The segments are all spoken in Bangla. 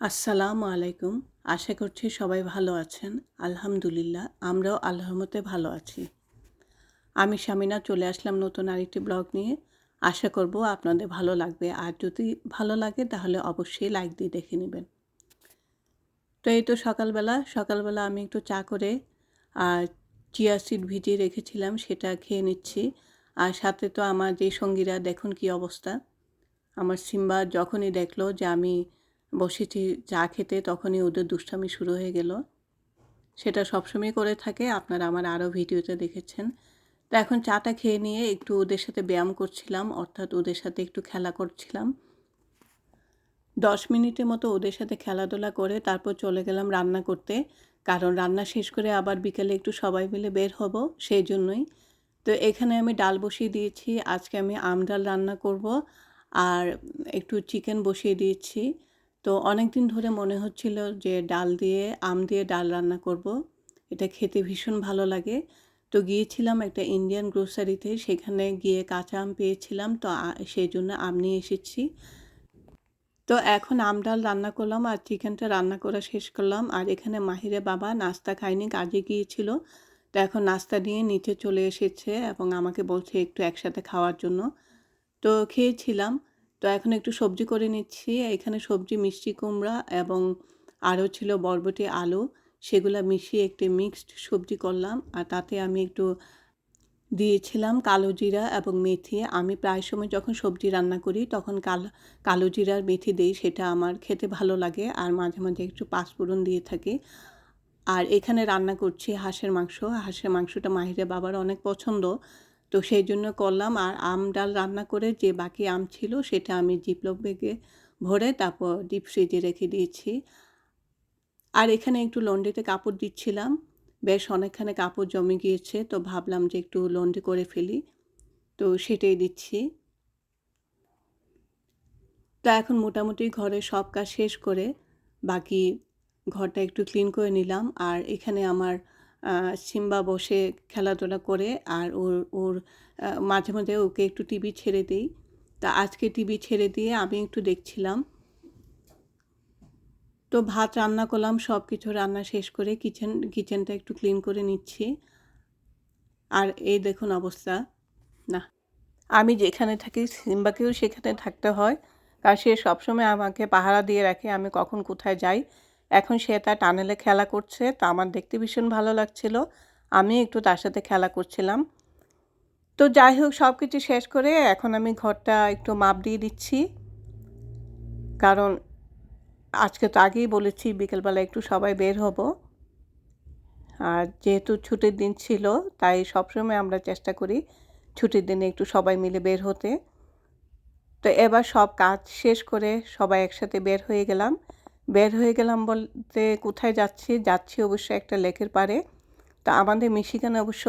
আসসালামু আলাইকুম। আশা করছি সবাই ভালো আছেন। আলহামদুলিল্লাহ, আমরাও আল্লাহর মতে ভালো আছি। আমি শামিনা, চলে আসলাম নতুন আরেকটি ব্লগ নিয়ে। আশা করব আপনাদের ভালো লাগবে। আর যদি ভালো লাগে, তাহলে অবশ্যই লাইক দিয়ে দেখে নেবেন। তো এই তো সকালবেলা। সকালবেলা আমি একটু চা করে, আর চিয়া সিড ভিজিয়ে রেখেছিলাম, সেটা খেয়ে নিচ্ছি। আর সাথে তো আমার যে সঙ্গীরা, দেখুন কি অবস্থা। আমার সিম্বা যখনই দেখল যে আমি বসেছি চা খেতে, তখনই ওদের দুষ্টামি শুরু হয়ে গেল। সেটা সবসময় করে থাকে, আপনারা আমার আরও ভিডিওতে দেখেছেন। তো এখন চাটা খেয়ে নিয়ে একটু ওদের সাথে ব্যায়াম করছিলাম, অর্থাৎ ওদের সাথে একটু খেলা করছিলাম। দশ মিনিটের মতো ওদের সাথে খেলাধুলা করে তারপর চলে গেলাম রান্না করতে। কারণ রান্না শেষ করে আবার বিকেলে একটু সবাই মিলে বের হব, সেই জন্যই। তো এখানে আমি ডাল বসিয়ে দিয়েছি, আজকে আমি আম ডাল রান্না করব, আর একটু চিকেন বসিয়ে দিয়েছি। তো অনেক দিন ধরে মনে হচ্ছিল যে ডাল দিয়ে, আম দিয়ে ডাল রান্না করব। এটা খেতে ভীষণ ভালো লাগে। তো গিয়েছিলাম একটা ইন্ডিয়ান গ্রোসারিতে সেখানে গিয়ে কাঁচা আম পেয়েছিলাম। তো সেই জন্য আম নিয়ে এসেছি। তো এখন আম ডাল রান্না করলাম আর চিকেনটা রান্না করা শেষ করলাম। আর এখানে মাহিরে বাবা নাস্তা খায়নি, কাজে গিয়েছিল। তো এখন নাস্তা নিয়ে নিচে চলে এসেছে এবং আমাকে বলছে একটু একসাথে খাওয়ার জন্য। তো খেয়েছিলাম। তো এখন একটু সবজি করে নিচ্ছি। এখানে সবজি, মিষ্টি কুমড়া এবং আরও ছিল বরবটি, আলু, সেগুলো মিশিয়ে একটি মিক্সড সবজি করলাম। আর তাতে আমি একটু দিয়েছিলাম কালো জিরা এবং মেথি। আমি প্রায় সময় যখন সবজি রান্না করি তখন কালো কালো জিরার মেথি দিই, সেটা আমার খেতে ভালো লাগে আর মাঝে মাঝে একটু পাঁচফোড়ন দিয়ে থাকি। আর এখানে রান্না করছি হাঁসের মাংস। হাঁসের মাংসটা মাহিরে বাবার অনেক পছন্দ। তো সেই জন্য করলাম। আর আম ডাল রান্না করে যে বাকি আম ছিল সেটা আমি জিপলক বেগে ভরে তারপর ডিপ ফ্রিজে রেখে দিয়েছি। আর এখানে একটু লন্ড্রিতে কাপড় দিচ্ছিলাম। বেশ অনেকখানে কাপড় জমে গিয়েছে, তো ভাবলাম যে একটু লন্ড্রি করে ফেলি। তো সেটাই দিচ্ছি। তা এখন মোটামুটি ঘরে সব কাজ শেষ করে বাকি ঘরটা একটু ক্লিন করে নিলাম। আর এখানে আমার সিম্বা বসে খেলাধুলা করে আর ওর ওর মাঝে মাঝে ওকে একটু টিভি ছেড়ে দিই। তা আজকে টিভি ছেড়ে দিয়ে আমি একটু দেখছিলাম। তো ভাত রান্না করলাম সব কিছু রান্না শেষ করে কিচেন, কিচেনটা একটু ক্লিন করে নিচ্ছি। আর এই দেখুন অবস্থা। না, আমি যেখানে থাকি সিম্বাকেও সেখানে থাকতে হয়। কারণ সে সবসময় আমাকে পাহারা দিয়ে রাখে, আমি কখন কোথায় যাই এখন সে তার টানেলে খেলা করছে, তা আমার দেখতে ভীষণ ভালো লাগছিল। আমি একটু তার সাথে খেলা করছিলাম। তো যাই হোক সব কিছু শেষ করে এখন আমি ঘরটা একটু মাপ দিয়ে দিচ্ছি। কারণ আজকে তো আগেই বলেছি বিকেলবেলা একটু সবাই বের হব। আর যেহেতু ছুটির দিন ছিল, তাই সবসময় আমরা চেষ্টা করি ছুটির দিনে একটু সবাই মিলে বের হতে। তো এবার সব কাজ শেষ করে সবাই একসাথে বের হয়ে গেলাম। বের হয়ে গেলাম বলতে কোথায় যাচ্ছি? যাচ্ছি অবশ্য একটা লেকের পারে তা আমাদের মিশিগানে অবশ্য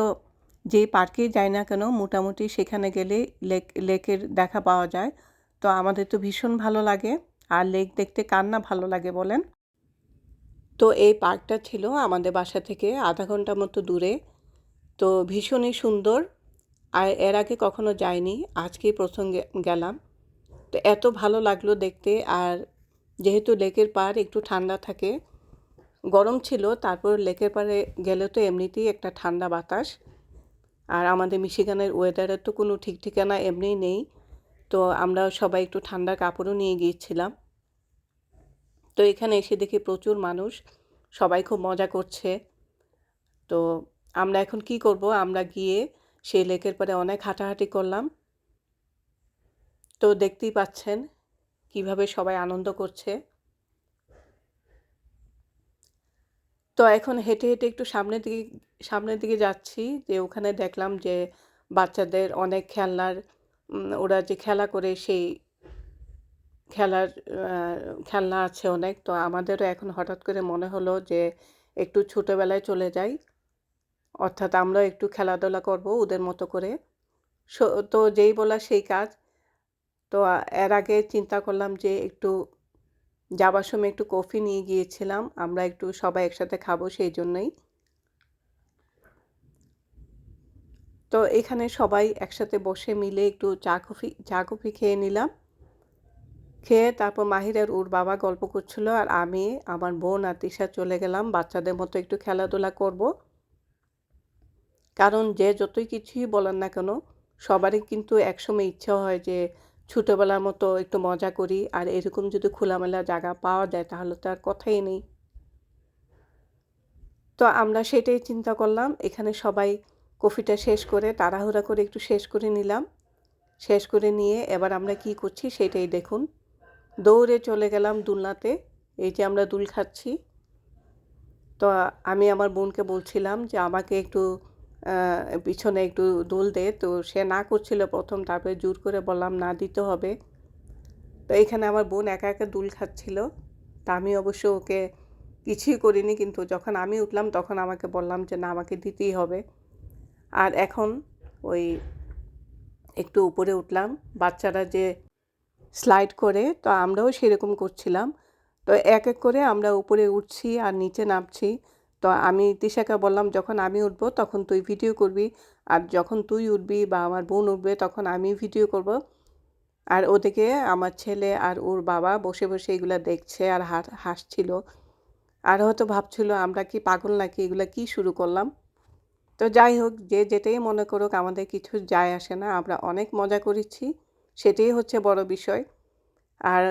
যে পার্কেই যাই না কেন, মোটামুটি সেখানে গেলে লেক, লেকের দেখা পাওয়া যায়। তো আমাদের তো ভীষণ ভালো লাগে। আর লেক দেখতে কার না ভালো লাগে বলেন? তো এই পার্কটা ছিল আমাদের বাসা থেকে আধা ঘণ্টা মতো দূরে। তো ভীষণই সুন্দর। আর এর আগে কখনো যাইনি, আজকেই প্রথম গেলাম। তো এত ভালো লাগল দেখতে। আর যেহেতু লেকের পাড় একটু ঠান্ডা থাকে, গরম ছিল, তারপর লেকের পাড়ে গেলে তো এমনিতেই একটা ঠান্ডা বাতাস। আর আমাদের মিশিগানের ওয়েদারের তো কোনো ঠিক ঠিকানা এমনিই নেই, তো আমরা সবাই একটু ঠান্ডার কাপড়ও নিয়ে গিয়েছিলাম। তো এখানে এসে দেখি প্রচুর মানুষ, সবাই খুব মজা করছে। তো আমরা এখন কি করব? আমরা গিয়ে সেই লেকের পরে অনেক হাঁটাহাঁটি করলাম। তো দেখতেই পাচ্ছেন কীভাবে সবাই আনন্দ করছে? তো এখন হেঁটে হেঁটে একটু সামনের দিকে সামনের দিকে যাচ্ছি, যে ওখানে দেখলাম যে বাচ্চাদের অনেক খেলনার ওরা যে খেলা করে সেই খেলার খেলনা আছে অনেক। তো আমাদেরও এখন হঠাৎ করে মনে হলো যে একটু ছোটোবেলায় চলে যাই। অর্থাৎ আমরা একটু খেলাধুলা করব ওদের মতো করে। তো যেই বলা সেই কাজ। তো এর আগে চিন্তা করলাম যে একটু যাবার সময় একটু কফি নিয়ে গিয়েছিলাম, আমরা একটু সবাই একসাথে খাব সেই জন্যই। তো এখানে সবাই একসাথে বসে মিলে একটু চা কফি চা কফি খেয়ে নিলাম। খেয়ে তারপর মাহির আর ওর বাবা গল্প করছিল আর আমি, আমার বোন আর তিশা চলে গেলাম, বাচ্চাদের মতো একটু খেলাধুলা করব। কারণ যে যতই কিছুই বলেন না কেন, সবারই কিন্তু একসময় ইচ্ছা হয় যে ছোটোবেলার মতো একটু মজা করি, আর এরকম যদি খোলামেলা জায়গা পাওয়া যায় তাহলে তো আর কথাই নেই। তো আমরা সেটাই চিন্তা করলাম, এখানে সবাই কফিটা শেষ করে তাড়াহুড়া করে একটু শেষ করে নিলাম। শেষ করে নিয়ে এবার আমরা কি করছি সেটাই দেখুন। দৌড়ে চলে গেলাম দুলনাতে, এই যে আমরা দুল খাচ্ছি। তো আমি আমার বোনকে বলছিলাম যে আমাকে একটু পিছনে একটু দোল দে। তো সে না করছিল প্রথম, তারপরে জোর করে বললাম, না, দিতে হবে। তো এখানে আমার বোন একা একা দুল খাচ্ছিল। তা আমি অবশ্য ওকে কিছুই করিনি, কিন্তু যখন আমি উঠলাম, তখন আমাকে বললাম যে, না, আমাকে দিতেই হবে। আর এখন ওই একটু উপরে উঠলাম, বাচ্চারা যে স্লাইড করে, তো আমরাও সেরকম করছিলাম। তো এক এক করে আমরা উপরে উঠছি আর নিচে নামছি। তো আমি তিশাকে বললাম, যখন আমি উঠবো তখন তুই ভিডিও করবি। আর যখন তুই উঠবি বা আমার বোন উঠবে তখন আমি ভিডিও করব। আর ওদিকে আমার ছেলে আর ওর বাবা বসে বসে এগুলো দেখছে আর হাসছিল। আর হয়তো ভাবছিল, আমরা কি পাগল নাকি? এগুলো কি শুরু করলাম? তো যাই হোক, যে যেটাই মনে করুক, আমাদের কিছু যায় আসে না। আমরা অনেক মজা করেছি, সেটাই হচ্ছে বড় বিষয়। আর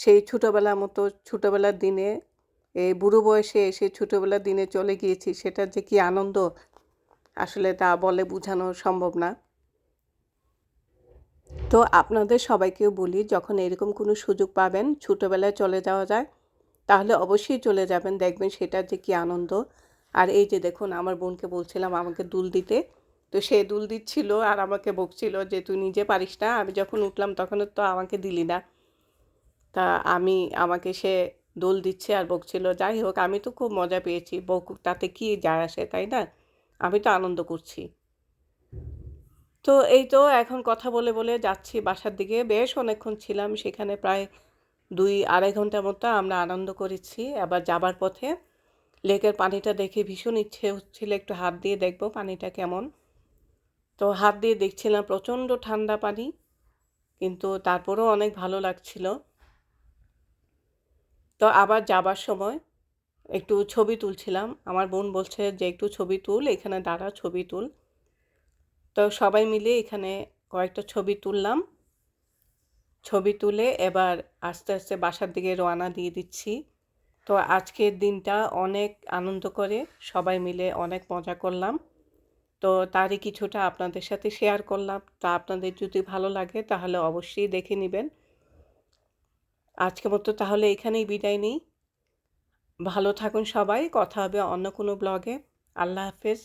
সেই ছোটোবেলার মতো, ছোটোবেলার দিনে এই বুড়ো বয়সে এসে ছোটোবেলার দিনে চলে গিয়েছি, সেটা যে কি আনন্দ? আসলে তা বলে বোঝানো সম্ভব না। তো আপনাদের সবাইকেও বলি, যখন এরকম কোনো সুযোগ পাবেন, ছোটোবেলায় চলে যাওয়া যায়, তাহলে অবশ্যই চলে যাবেন, দেখবেন সেটার যে কি আনন্দ। আর এই যে দেখুন, আমার বোনকে বলছিলাম আমাকে দুল দিতে, তো সে দুল দিচ্ছিল আর আমাকে বকছিল যে, তুই নিজে পারিস না? আমি যখন উঠলাম তখন তো আমাকে দিলি না। তা আমি, আমাকে সে দোল দিচ্ছে আর বকছিল। যাই হোক, আমি তো খুব মজা পেয়েছি। বক, তাতে কি যায় আসে, তাই না? আমি তো আনন্দ করছি। তো এই তো এখন কথা বলে বলে যাচ্ছি বাসার দিকে। বেশ অনেকক্ষণ ছিলাম সেখানে, প্রায় দুই আড়াই ঘণ্টার মতো আমরা আনন্দ করেছি। আবার যাবার পথে লেকের পানিটা দেখে ভীষণ ইচ্ছে হচ্ছিল একটু হাত দিয়ে দেখব পানিটা কেমন। তো হাত দিয়ে দেখছিলাম প্রচণ্ড ঠান্ডা পানি, কিন্তু তারপরেও অনেক ভালো লাগছিল। তো আবার যাবার সময় একটু ছবি তুলছিলাম। আমার বোন বলছে যে, একটু ছবি তুল, এখানে দাঁড়া, ছবি তুল। তো সবাই মিলে এখানে কয়েকটা ছবি তুললাম। ছবি তুলে এবার আস্তে আস্তে বাসার দিকে রওনা দিয়ে দিচ্ছি। তো আজকের দিনটা অনেক আনন্দ করে, সবাই মিলে অনেক মজা করলাম। তো তারই কিছুটা আপনাদের সাথে শেয়ার করলাম। তা আপনাদের যদি ভালো লাগে তাহলে অবশ্যই দেখে নেবেন। আজকের মতো তাহলে এখানেই বিদায় নেই। ভালো থাকুন সবাই। কথা হবে অন্য কোনো ব্লগে আল্লাহ হাফেজ।